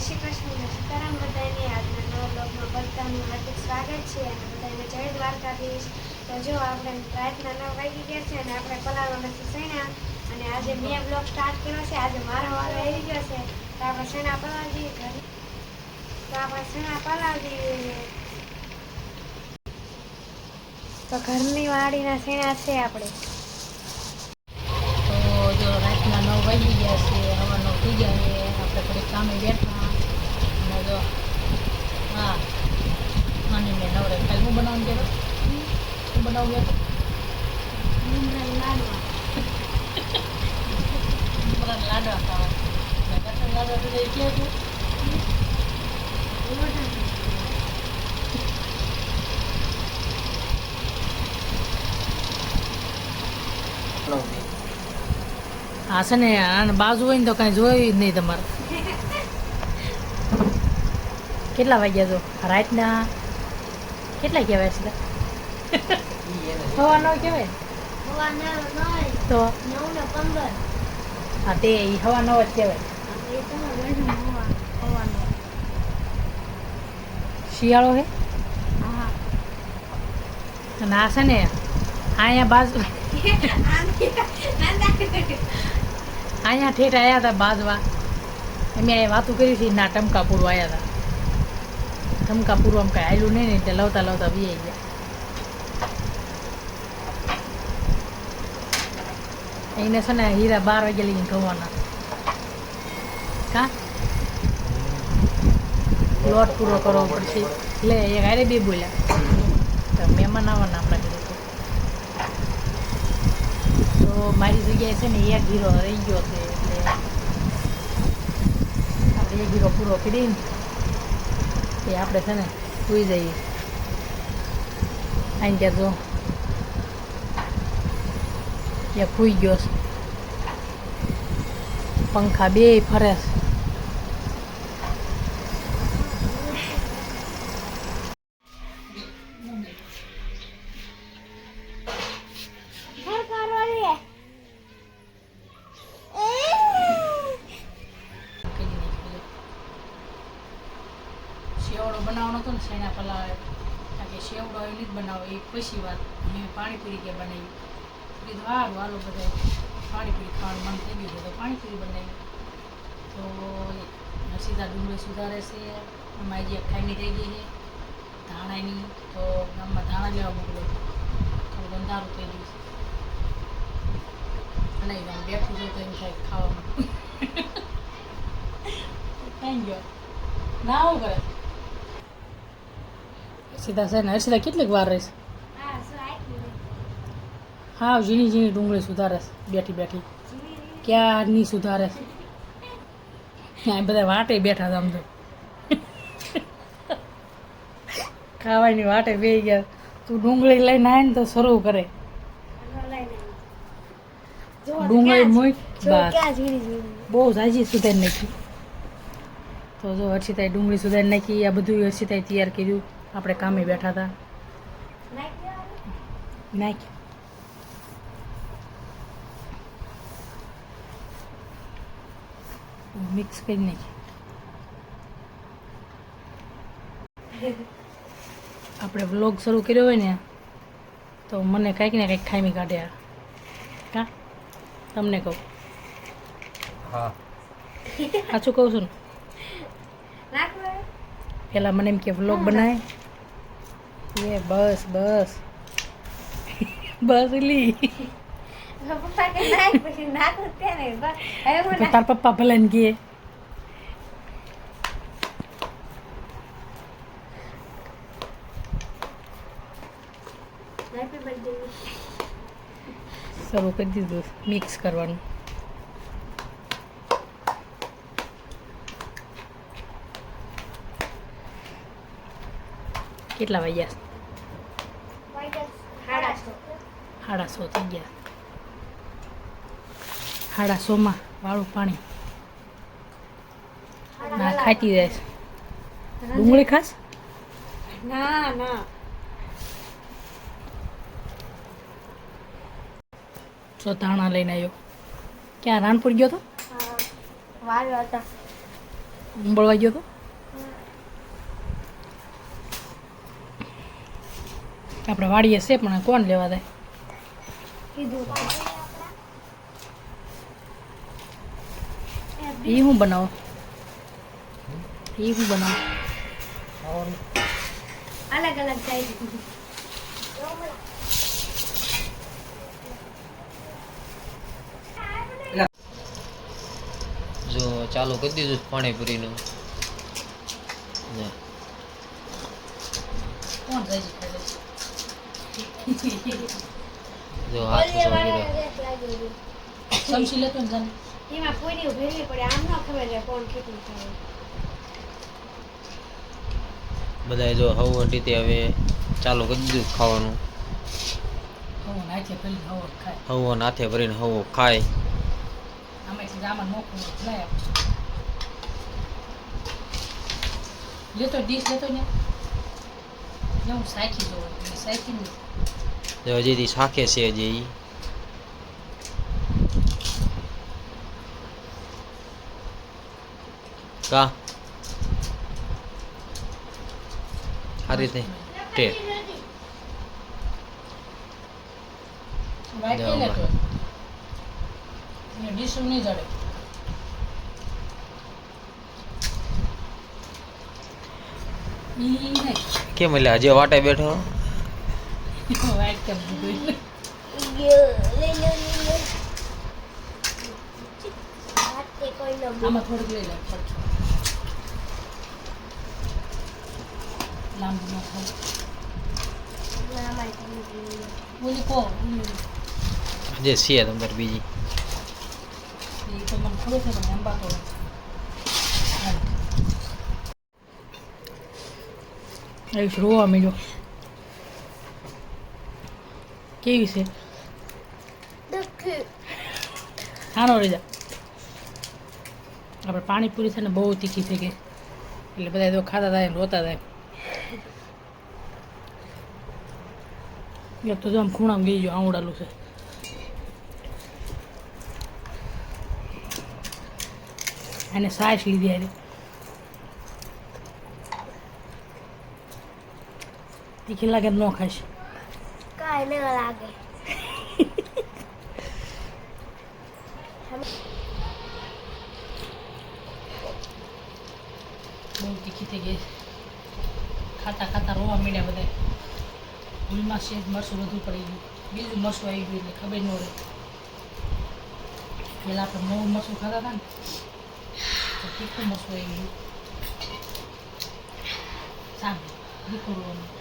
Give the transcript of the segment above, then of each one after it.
સીતારામ બધાને આજના નવા બ્લોગમાં બધાનું સ્વાગત છે અને બધાને જય તો જો આપણે રાતના નવ વાગી ગયા છે અને આપણે પલાળવા નથી સૈણા અને આજે મેં સ્ટાર્ટ કર્યો છે, આજે મારો વારો આવી ગયો છે. તો આપણે સૈણા પલાળી ઘરે. તો આપણે સૈણા પલાળી તો ઘરની વાડીના સૈણા છે આપણે. તો જો રાતના નવ વાગી ગયા છે હવા નવ થઈ ગયા છે, આપણે થોડીક કામે બેઠા જો હા. આની મેં નવરે કાલે હું બનાવવાનું કહેતો? હું બનાવું બરાબર લાડવા. ખાવા લાડવા તો જઈ ક્યાં છું. હા છે ને બાજુ હોય ને તો કાંઈ જોયું જ નહીં તમારે. કેટલા વાગ્યા તો? રાતના કેટલા કહેવાય છે? હવાનો કહેવાય? તો? હા, તે ઈ હવા નવ જ કહેવાય. શિયાળો છે અને આ છે ને અહીંયા બાજુ અહીંયા ઠેઠ આવ્યા હતા બાજવા. અમે અહીંયા વાતું કરી હતી, ના ટમકા પૂરવા આવ્યા હતા. ટમકા પૂરવા આમ કાંઈ આવેલું નહીં ને એટલે લવતા લવતા બી આવી ગયા. એને છે ને હીરા બાર વાગે લઈને ધોવાના. કા? લોટ પૂરો કરવો પડશે. એટલે એ આરે બે બોલ્યા. તો મહેમાન આવવાના આપણા ઘરે તો. મારી જગ્યાએ છે ને એક હીરો રહી ગયો છે એટલે આપણે એક હીરો પૂરો કરીને એ આપણે છે ને સુઈ જઈએ. આઈ ત્યાં જો, ત્યાં ફૂઈ ગયો છે. પંખા બે ફરે છે શેવડો બનાવવાનો હતો ને શેના પલાળે કારણ કે શેવડો એની જ બનાવો, એ પછી વાત મેં પાણીપુરી કે બનાવી. કીધું સારું હાલો બધા પાણીપુરી ખાવાનું મન થઈ ગયું તો પાણીપુરી બનાવી. તો સીધા ડુંગળી સુધારે છે અમારી જે ખાઈની થઈ ગઈ છે, ધાણાની, તો ગામમાં ધાણા લેવા મોકલો થોડું અંધારું થઈ ગયું છે. નહીં ગામ બેઠું છે તો એમ થાય ખાવામાં. થેન્ક ગયો. ના આવું કરે. સીધા છે ને. હર્ષિતા કેટલીક વાર રહીશ? હા, ઝીણી ઝીણી ડુંગળી સુધારે બેઠી બેઠી. બેઠી ક્યારની સુધારે ત્યાં બધા વાટે બેઠા હતા તો. ખાવાની વાટે બે ગયા. તું ડુંગળી લઈને આવે ને તો શરૂ કરે. ડુંગળી મૂક, બસ. બહુ ઝાઝી સુધારી નાખી. તો જો હર્ષિતાએ ડુંગળી સુધારી નાખી, આ બધું હર્ષિતાએ તૈયાર કર્યું. આપણે કામે બેઠા હતા. નાખ મિક્સ કરી નાખી આપણે વ્લોગ શરૂ કર્યો હોય ને તો મને કાંઈક ને કંઈક ખામી કાઢે. આ કા? તમને કહું. હા. સાચું કહું છું ને? પહેલાં મને એમ કે વ્લોગ બનાય. એ બસ બસ બસ લી તાર પપ્પા ભલે કે શરૂ કરી દીધું મિક્સ કરવાનું કેટલા વાગ્યા? સાડા સો થઈ ગયા. સાડા સોમાં વાળું પાણી. ના ખાતી જાય છે. ડુંગળી ખાસ? ના ના. તો ધાણા લઈને આવ્યો. ક્યાં રાણપુર ગયો હતા. ઉંબળવા ગયો તો? આપણે વાડીએ છે પણ કોણ લેવા દે? એ હું બનાવો? એ હું બનાવો? અલગ અલગ સાઈઝ જો ચાલુ કરી દીધું પાણીપુરીનું. કોણ જાય જો હાથ ઉછાળી સમસી લેતો ને જાને એમાં પૂરી ભેરવી પડે આમ ન ખબર રહે કોણ કેટલું ખાય બધા જો હવું રીતે હવે ચાલુ કરી દીધું છે ખાવાનું હવો નાખે પેલી હવો ખાય હવો નાથે ભરીને હવો ખાય આમાંથી આમાં નોખું લાય લેતો ડીશ લેતો ને ને હું સાખી જોઉં સાખી ને જો હજી શાખે છે હજી એ કા આ રીતે કેમ એટલે હજી વાટે બેઠો આમાં થોડુંક લઈ લે થોડુંક. લાંબુ ન થાય ઓલી કહો ઓલી હજી છે તમારે બીજી એ તો મને ખબર છે પણ અંબા તો એક રોવા મળ્યો કેવી છે? સારો રજા આપણે પાણીપુરી છે ને બહુ તીખી થઈ ગઈ એટલે બધા તો ખાતા થાય રોતા થાય. એક તો જો આમ ખૂણામાં ગઈ ગયો આવડાલું છે. અને સાસ લીધી હારી. તીખી લાગે ન ખાઈશ. કાંઈ ન લાગે બહુ તીખી થઈ ગઈ ખાતા ખાતા રોવા મળ્યા બધા ભૂલમાં શેજ મરસું વધુ પડી ગયું. બીજું મરસું આવી ગયું એટલે ખબર ન રહે પહેલાં આપણે મોવું મરસું ખાતા હતા ને, તો તીખું મરસું આવી ગયું. સારું તીખું રોવાનું.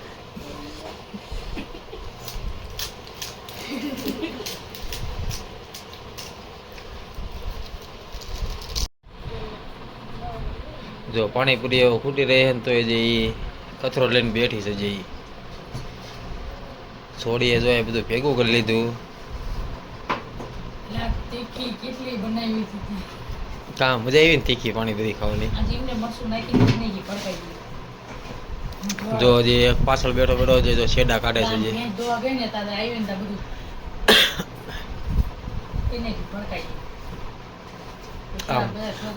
જો પાણીપુરી એવો ખૂટી રહે ને તો એ જે કચરો લઈને બેઠી છે જે છોડીએ જો એ બધું ભેગું કરી લીધું. કામ કેટલી બનાવી હતી. મજા આવી ને તીખી પાણીપુરી ખાવાની આજે એમને મરસું નાખીને નહીં ગઈ ભડકાઈ ગઈ જો જે પાછળ બેઠો બેઠો છે જો છેડા કાઢે છે જે આમ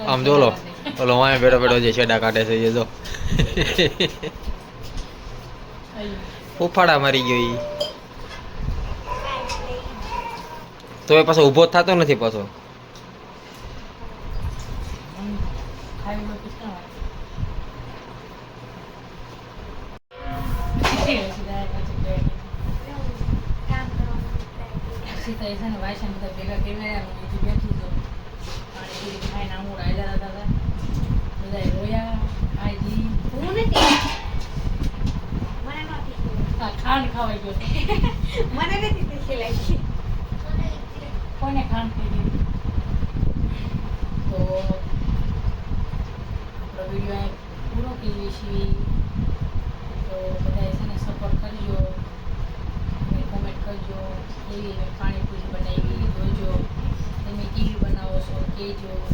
આમ જો લો. ઓલો વાય બેઠો બેઠો જે છેડા કાઢે છે જે. જો ફૂફાડા મારી ગયો ઈ. તો એ પાછો ઊભો થતો નથી પાછો. ખાવી સીતા એ છે ને વાયસા ને બધા ભેગા કરી આવ્યા હું અહીંથી બેઠી છું ખાઈને આમ ઉડાયેલા હતા બધા રોયા ખાઈ હું નથી. ખાંડ ખાવાઈ ગયો. મને નથી તીખી લાગી કોઈને ખાંડ ખાઈ દીધી તો આપણો વીડિયો અહીં પૂરો કરીએ છીએ તો બધા છે ને સપોર્ટ કરજો અને કોમેન્ટ કરજો કેવી મેં પાણીપુરી બનાવી જોજો તમે કેવી બનાવો છો